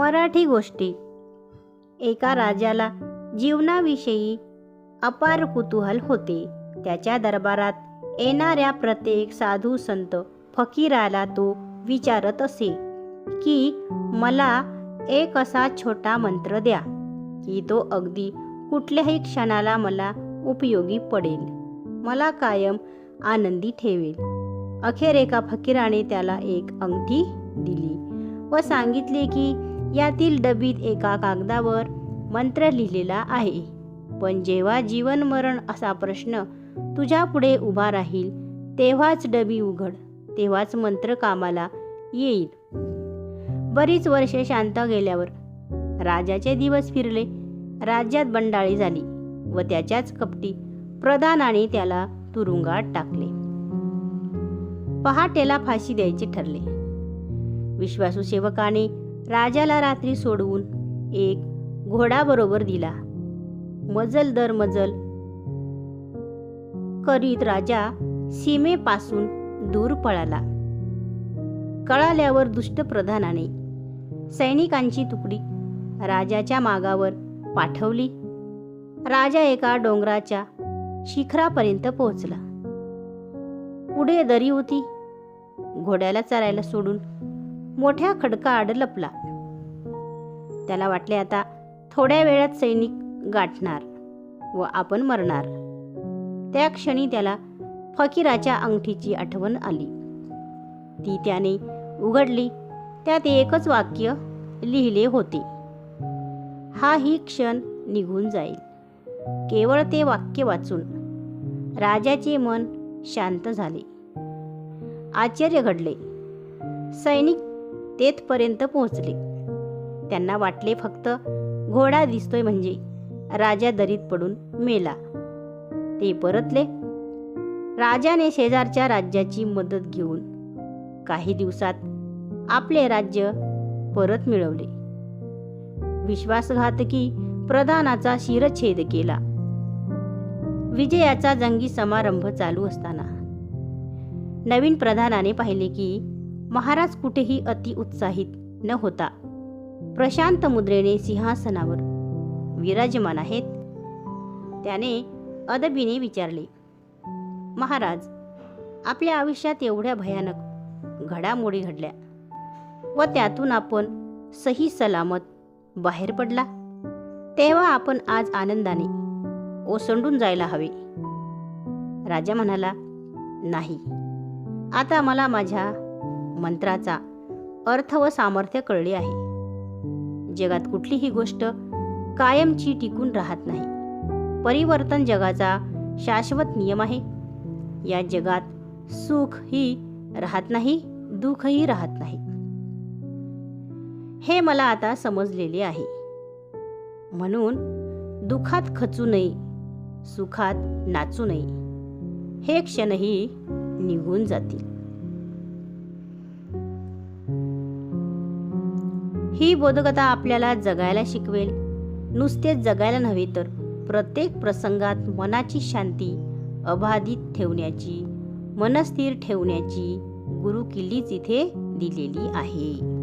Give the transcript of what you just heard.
मराठी गोष्टी. एका राजाला जीवनाविषयी अपार कुतूहल होते. त्याच्या दरबारात येणाऱ्या प्रत्येक साधू संत फकीराला तो विचारत असे की मला एक असा छोटा मंत्र द्या की तो अगदी कुठल्याही क्षणाला मला उपयोगी पडेल. मला कायम आनंदी ठेवेल. अखेर एका फकीराने त्याला एक अंगठी दिली व सांगितले की यातील डबीत एका कागदावर मंत्र लिहिलेला आहे. पण जेव्हा जीवन मरण असा प्रश्न तुझ्या पुढे उभा राहील तेव्हाच डबी उघड तेव्हाच मंत्र कामाला येईल. बरीच वर्षे शांत गेल्यावर राजाचे दिवस फिरले राज्यात बंडाळी झाली व त्याच्याच कपटी प्रधानाने त्याला तुरुंगात टाकले. पहाटेला फाशी द्यायचे ठरले. विश्वासू सेवकाने राजाला रात्री सोडवून एक घोडाबरोबर दिला. मजल दर मजल करीत राजा सीमेपासून दूर पळाला. कळाल्यावर दुष्ट प्रधानाने सैनिकांची तुकडी राजाच्या मागावर पाठवली. राजा एका डोंगराच्या शिखरापर्यंत पोहोचला. पुढे दरी होती. घोड्याला चरायला सोडून मोठ्या खडकाआड लपला. त्याला वाटले आता थोड्या वेळात सैनिक गाठणार व आपण मरणार. त्या क्षणी त्याला फकीराच्या अंगठीची आठवण आली. ती त्याने उघडली. त्यात एकच वाक्य लिहिले होते. हा ही क्षण निघून जाईल. केवळ ते वाक्य वाचून राजाचे मन शांत झाले. आश्चर्य घडले. सैनिक तेथपर्यंत पोहोचले. त्यांना वाटले फक्त घोडा दिसतोय म्हणजे. राजा दरीत पडून मेला. ते परतले. राजाने शेजारच्या राज्याची मदत घेऊन काही दिवसात आपले राज्य परत मिळवले. विश्वासघातकी प्रधानाचा शिरच्छेद केला. विजयाचा जंगी समारंभ चालू असताना. नवीन प्रधानाने पाहिले की महाराज कुठेही अति उत्साहित न होता. प्रशांत मुद्रेने सिंहासनावर विराजमान आहेत. त्याने अदबीने विचारले महाराज आपल्या आयुष्यात एवढ्या भयानक घडामोडी घडल्या. व त्यातून आपण सही सलामत बाहेर पडला. तेव्हा आपण आज आनंदाने ओसंडून जायला हवे. राजा म्हणाला नाही. आता मला माझ्या मंत्राचा अर्थ व सामर्थ्य कळले आहे. जगात कुठलीही गोष्ट कायमची टिकून राहत नाही. परिवर्तन जगाचा शाश्वत नियम आहे. या जगात सुख ही राहत नाही दुःखही राहत नाही. हे मला आता समजलेले आहे. म्हणून दुखात खचू नये सुखात नाचू नये. हे क्षणही निघून जातील. ही बोधकथा आपल्याला जगायला शिकवेल. नुसतेच जगायला नव्हे तर प्रत्येक प्रसंगात मनाची शांती अबाधित ठेवण्याची मनस्थिर ठेवण्याची गुरुकिल्लीच इथे दिलेली आहे.